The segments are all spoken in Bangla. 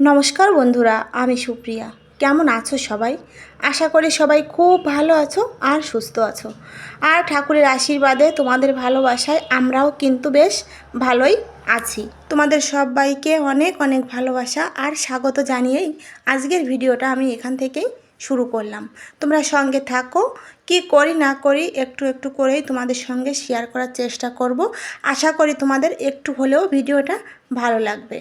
নমস্কার বন্ধুরা, আমি সুপ্রিয়া। কেমন আছো সবাই? আশা করি সবাই খুব ভালো আছো আর সুস্থ আছো। আর ঠাকুরের আশীর্বাদে তোমাদের ভালোবাসায় আমরাও কিন্তু বেশ ভালোই আছি। তোমাদের সবাইকে অনেক অনেক ভালোবাসা আর স্বাগত জানিয়েই আজকের ভিডিওটা আমি এখান থেকেই শুরু করলাম। তোমরা সঙ্গে থাকো। কি করি না করি একটু একটু করেই তোমাদের সঙ্গে শেয়ার করার চেষ্টা করব। আশা করি তোমাদের একটু হলেও ভিডিওটা ভালো লাগবে।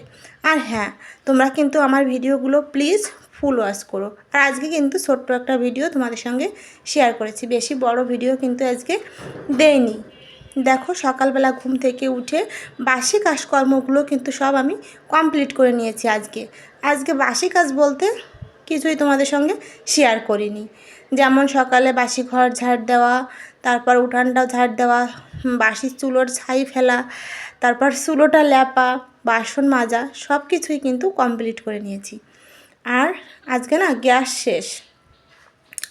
আর হ্যাঁ তোমরা কিন্তু আমার ভিডিওগুলো প্লিজ ফুল ওয়াশ করো। আর আজকে কিন্তু ছোট্ট একটা ভিডিও তোমাদের সঙ্গে শেয়ার করেছি। বেশি বড় ভিডিও কিন্তু আজকে দেয়নি দেখো, সকালবেলা ঘুম থেকে উঠে বাসি কাজকর্মগুলো কিন্তু সব আমি কমপ্লিট করে নিয়েছি আজকে। আজকে বাসি কাজ বলতে কিছুই তোমাদের সঙ্গে শেয়ার করিনি। যেমন সকালে বাসি ঘর ঝাড় দেওয়া, তারপর উঠানটাও ঝাড় দেওয়া বাসি চুলোর ছাই ফেলা, তারপর চুলোটা ল্যাপা, বাসন মাজা সব কিছুই কিন্তু কমপ্লিট করে নিয়েছি। আর আজকে না গ্যাস শেষ।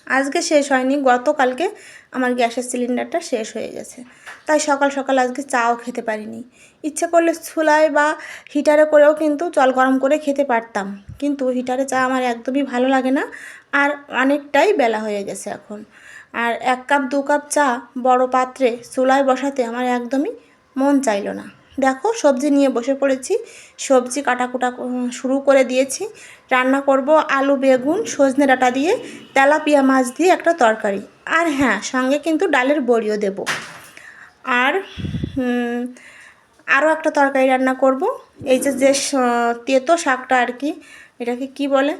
আজকে শেষ হয়নি, গতকালকে আমার গ্যাসের সিলিন্ডারটা শেষ হয়ে গেছে। তাই সকাল সকাল আজকে চাও খেতে পারিনি। ইচ্ছে করলে চুলায় বা হিটারে করেও কিন্তু জল গরম করে খেতে পারতাম। কিন্তু হিটারে চা আমার একদমই ভালো লাগে না আর অনেকটাই বেলা হয়ে গেছে এখন। আর এক কাপ, দু কাপ চা বড় পাত্রে চুলায় বসাতে আমার একদমই মন চাইলো না। দেখো সবজি নিয়ে বসে পড়েছি। সবজি কাটাকুটা শুরু করে দিয়েছি। রান্না করব আলু, বেগুন, সজনে ডাঁটা দিয়ে, তেলাপিয়া মাছ দিয়ে একটা তরকারি। আর হ্যাঁ সঙ্গে কিন্তু ডালের বড়িও দেব। আর আরও একটা তরকারি রান্না করব। এই যে যে তেতো শাকটা আর কি, এটাকে কি বলে?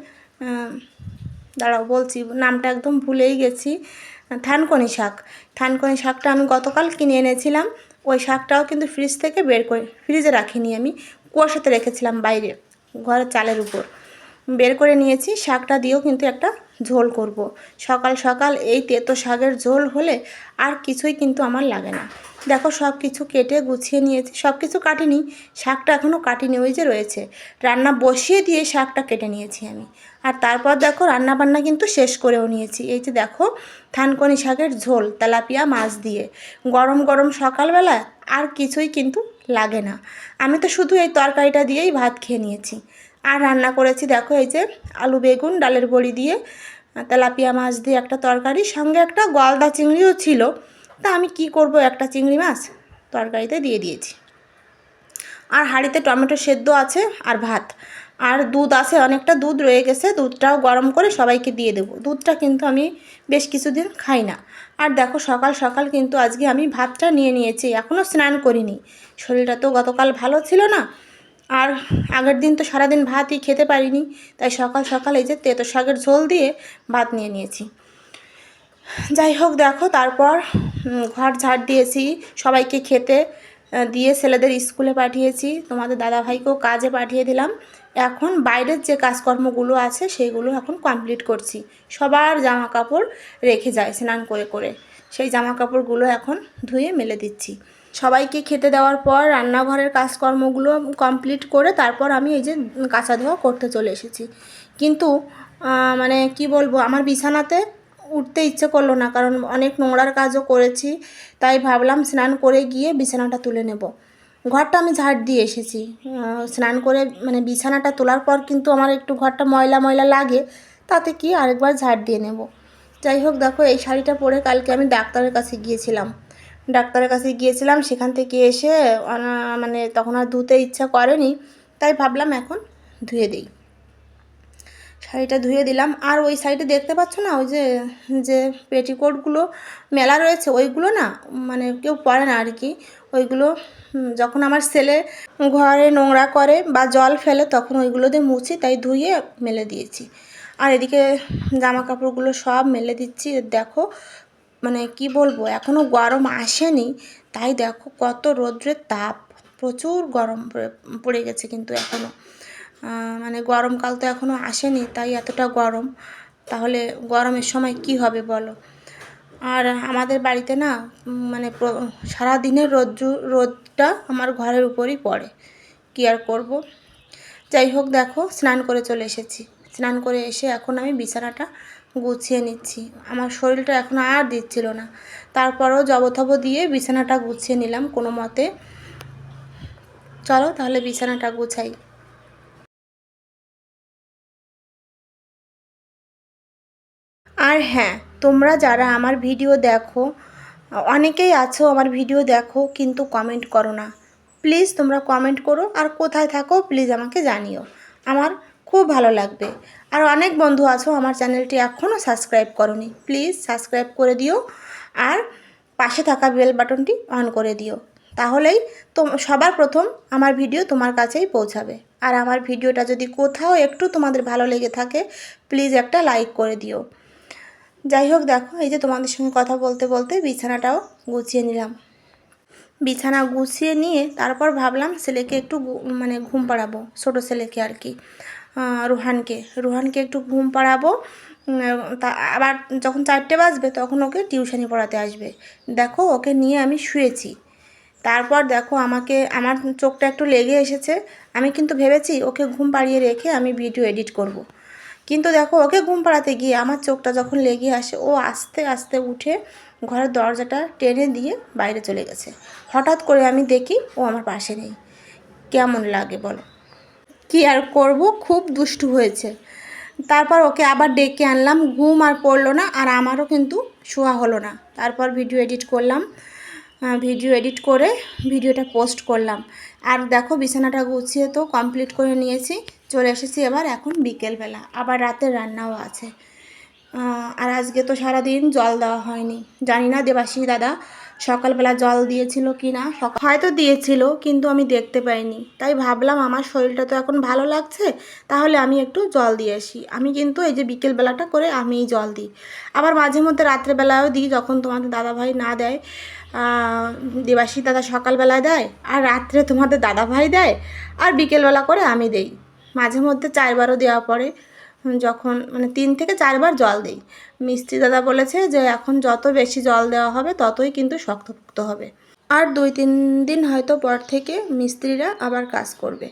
দাঁড়াও বলছি, নামটা একদম ভুলেই গেছি। থানকনি শাক। থানকনি শাকটা আমি গতকাল কিনে এনেছিলাম। ওই শাকটাও কিন্তু ফ্রিজ থেকে বের করে ফ্রিজে রাখিনি আমি, কুয়াশাতে রেখেছিলাম বাইরে, ঘরের চালের উপর। বের করে নিয়েছি, শাকটা দিয়েও কিন্তু একটা ঝোল করব। সকাল সকাল এই তেতো শাকের ঝোল হলে আর কিছুই কিন্তু আমার লাগে না। দেখো সব কিছু কেটে গুছিয়ে নিয়েছি সব কিছু কাটিনি, শাকটা এখনও কাটিনি, ওই যে রয়েছে। রান্না বসিয়ে দিয়ে শাকটা কেটে নিয়েছি আমি। আর তারপর দেখো রান্না বান্না কিন্তু শেষ করেও নিয়েছি। এই যে দেখো থানকনি শাকের ঝোল, তেলাপিয়া মাছ দিয়ে। গরম গরম সকালবেলা আর কিছুই কিন্তু লাগে না। আমি তো শুধু এই তরকারিটা দিয়েই ভাত খেয়ে নিয়েছি। আর রান্না করেছি, দেখো এই যে আলু বেগুন, ডালের বড়ি দিয়ে, তেলাপিয়া মাছ দিয়ে একটা তরকারি, সঙ্গে একটা গলদা চিংড়িও ছিল। তা আমি কি করব, একটা চিংড়ি মাছ তরকারিতে দিয়ে দিয়েছি। আর হাঁড়িতে টমেটো সেদ্ধ আছে আর ভাত। আর দুধ আছে, অনেকটা দুধ রয়ে গেছে, দুধটাও গরম করে সবাইকে দিয়ে দেবো। দুধটা কিন্তু আমি বেশ কিছুদিন খাই না। আর দেখো সকাল সকাল কিন্তু আজকে আমি ভাতটা নিয়ে নিয়েছি এখনও স্নান করিনি। শরীরটা তো গতকাল ভালো ছিল না। আর আগের দিন তো সারাদিন ভাতই খেতে পারিনি, তাই সকাল সকাল যে তেতো শাকের ঝোল দিয়ে ভাত নিয়ে নিয়েছি। যাই হোক দেখো, তারপর ঘর ঝাড় দিয়েছি, সবাইকে খেতে দিয়ে ছেলেদের স্কুলে পাঠিয়েছি, তোমাদের দাদাভাইকেও কাজে পাঠিয়ে দিলাম। এখন বাইরের যে কাজকর্মগুলো আছে সেইগুলো এখন কমপ্লিট করছি। সবার জামা কাপড় রেখে যায় স্নান করে করে, সেই জামা কাপড়গুলো এখন ধুয়ে মেলে দিচ্ছি। সবাইকে খেতে দেওয়ার পর রান্নাঘরের কাজকর্মগুলো কমপ্লিট করে তারপর আমি এই যে কাঁচা ধোয়া করতে চলে এসেছি। কিন্তু মানে কি বলব, আমার বিছানাতে উঠতে ইচ্ছে করল না, কারণ অনেক নোংরার কাজও করেছি, তাই ভাবলাম স্নান করে গিয়ে বিছানাটা তুলে নেব। ঘরটা আমি ঝাড় দিয়ে এসেছি। স্নান করে মানে বিছানাটা তোলার পর কিন্তু আমার একটু ঘরটা ময়লা ময়লা লাগে, তাতে কি আরেকবার ঝাড় দিয়ে নেব। যাই হোক, দেখো এই শাড়িটা পরে কালকে আমি ডাক্তারের কাছে গিয়েছিলাম। ডাক্তারের কাছে গিয়েছিলাম, সেখান থেকে এসে মানে তখন আর ধুতে ইচ্ছা করেনি, তাই ভাবলাম এখন ধুয়ে দিই। শাড়িটা ধুয়ে দিলাম, আর ওই সাইডে দেখতে পাচ্ছ না, ওই যে যে পেটিকোটগুলো মেলা রয়েছে, ওইগুলো না মানে কেউ পরে না আর কি, ওইগুলো যখন আমার ছেলে ঘরে নোংরা করে বা জল ফেলে, তখন ওইগুলো দিয়ে মুছি, তাই ধুয়ে মেলে দিয়েছি। আর এদিকে জামা কাপড়গুলো সব মেলে দিচ্ছি, দেখো মানে কি বলব এখনও গরম আসেনি। তাই দেখো কত রৌদ্রের তাপ, প্রচুর গরম পড়ে গেছে কিন্তু এখনও মানে গরমকাল তো এখনও আসেনি, তাই এতটা গরম। তাহলে গরমের সময় কি হবে বলো? আর আমাদের বাড়িতে না মানে সারা দিনের রোদ রোদটা আমার ঘরের উপরই পড়ে। কী আর করব? যাই হোক দেখো, স্নান করে চলে এসেছি। স্নান করে এসে এখন আমি বিছানাটা গুছিয়ে নিচ্ছি। আমার শরীরটা এখন আর দিচ্ছিল না। তারপরেও জবথব দিয়ে বিছানাটা গুছিয়ে নিলাম কোনো মতে। চলো তাহলে বিছানাটা গুছাই। আর হ্যাঁ তোমরা যারা আমার ভিডিও দেখো, অনেকেই আছো আমার ভিডিও দেখো, কিন্তু কমেন্ট করো না। প্লিজ তোমরা কমেন্ট করো, আর কোথায় থাকো, প্লিজ আমাকে জানিও। আমার খুব ভালো লাগবে। আর অনেক বন্ধু আছো আমার চ্যানেলটি এখনও সাবস্ক্রাইব করনি। প্লিজ সাবস্ক্রাইব করে দিও আর পাশে থাকা বেল বাটনটি অন করে দিও। তাহলেই তো সবার প্রথম আমার ভিডিও তোমার কাছেই পৌঁছাবে। আর আমার ভিডিওটা যদি কোথাও একটু তোমাদের ভালো লেগে থাকে, প্লিজ একটা লাইক করে দিও। যাই হোক দেখো, এই যে তোমাদের সঙ্গে কথা বলতে বলতে বিছানাটাও গুছিয়ে নিলাম। বিছানা গুছিয়ে নিয়ে তারপর ভাবলাম ছেলেকে একটু মানে ঘুম পাড়াবো, ছোটো ছেলেকে আর কি। রুহানকে। রুহানকে একটু ঘুম পাড়াবো। তা আবার যখন চারটে বাজবে তখন ওকে টিউশনি পড়াতে আসবে। দেখো, ওকে নিয়ে আমি শুয়েছি। তারপর দেখো আমাকে, আমার চোখটা একটু লেগে এসেছে। আমি কিন্তু ভেবেছি ওকে ঘুম পাড়িয়ে রেখে আমি ভিডিও এডিট করব। কিন্তু দেখো, ওকে ঘুম পাড়াতে গিয়ে আমার চোখটা যখন লেগে আসে, ও আস্তে আস্তে উঠে ঘরের দরজাটা টেনে দিয়ে বাইরে চলে গেছে। হঠাৎ করে আমি দেখি ও আমার পাশে নেই। কেমন লাগে বলো? কি আর করব, খুব দুষ্টু হয়েছে। তারপর ওকে আবার ডেকে আনলাম, ঘুম আর পড়ল না আর আমারও কিন্তু শোয়া হলো না। তারপর ভিডিও এডিট করলাম ভিডিও এডিট করে ভিডিওটা পোস্ট করলাম। আর দেখো বিছানাটা গুছিয়ে তো কমপ্লিট করে নিয়েছি, চলে এসেছি এবার এখন বিকেলবেলা, আবার রাতের রান্নাও আছে। আর আজকে তো সারাদিন জল দেওয়া হয়নি। জানি না দেবাশী দাদা সকালবেলা জল দিয়েছিল কি না হয়তো দিয়েছিল, কিন্তু আমি দেখতে পাইনি। তাই ভাবলাম আমার শরীরটা তো এখন ভালো লাগছে, তাহলে আমি একটু জল দিয়ে আসি। আমি কিন্তু এই যে বিকেলবেলাটা করে আমিই জল দিই। আবার মাঝে মধ্যে রাত্রেবেলাও দিই, যখন তোমাদের দাদাভাই না দেয় দেবাশী দাদা সকালবেলায় দেয়, আর রাত্রে তোমাদের দাদাভাই দেয়, আর বিকেলবেলা করে আমি দেই। মাঝে মধ্যে চারবারও দেওয়া পড়ে। যখন মানে তিন থেকে চারবার জল দিই। মিস্ত্রি দাদা বলেছে যে, এখন যত বেশি জল দেওয়া হবে, ততই কিন্তু শক্তপোক্ত হবে। আর দুই তিন দিন হয়তো পর থেকে মিস্ত্রিরা আবার কাজ করবে।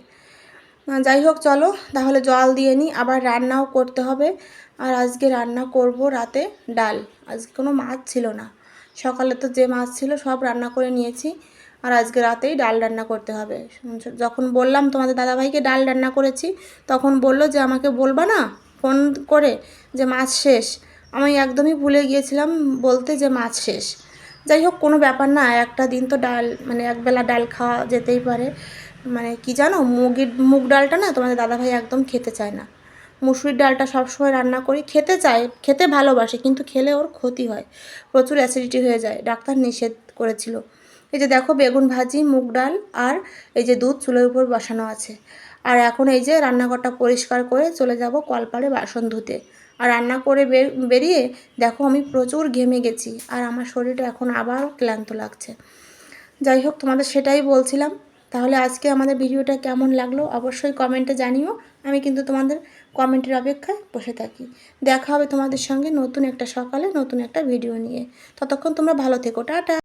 যাই হোক, চলো, তাহলে জল দিয়ে নিই। আবার রান্নাও করতে হবে। আর আজকে রান্না করব রাতে ডাল। আজকে কোনো মাছ ছিল না। সকালে তো যে মাছ ছিল, সব রান্না করে নিয়েছি। আর আজকে রাতেই ডাল রান্না করতে হবে। যখন বললাম তোমাদের দাদাভাইকে ডাল রান্না করেছি, তখন বলল যে আমাকে বলবা না, ফোন করে যে মাছ শেষ। আমি একদমই ভুলে গিয়েছিলাম বলতে যে মাছ শেষ। যাই হোক, কোনো ব্যাপার না, একটা দিন তো ডাল মানে একবেলা ডাল খাওয়া যেতেই পারে। মানে কি জানো, মুগের, মুগ ডালটা না তোমাদের দাদাভাই একদম খেতে চায় না। মুসুরির ডালটা সবসময় রান্না করি, খেতে চায়, খেতে ভালোবাসে, কিন্তু খেলে ওর ক্ষতি হয়। প্রচুর অ্যাসিডিটি হয়ে যায়, ডাক্তার নিষেধ করেছিল। এই যে দেখো বেগুন ভাজি, মুগ ডাল আর এই যে দুধ চুলোর উপর বসানো আছে। আর এখন এই যে রান্নাঘরটা পরিষ্কার করে চলে যাব কলপাড়ে বাসন ধুতে। আর রান্না করে বেরিয়ে দেখো আমি প্রচুর ঘেমে গেছি আর আমার শরীরটা এখন আবারও ক্লান্ত লাগছে। যাই হোক, তোমাদের সেটাই বলছিলাম। তাহলে আজকে আমাদের ভিডিওটা কেমন লাগল অবশ্যই কমেন্টে জানিও। আমি কিন্তু তোমাদের কমেন্টের অপেক্ষায় বসে থাকি। দেখা হবে তোমাদের সঙ্গে নতুন একটা সকালে নতুন একটা ভিডিও নিয়ে। ততক্ষণ তোমরা ভালো থেকো। টাটা।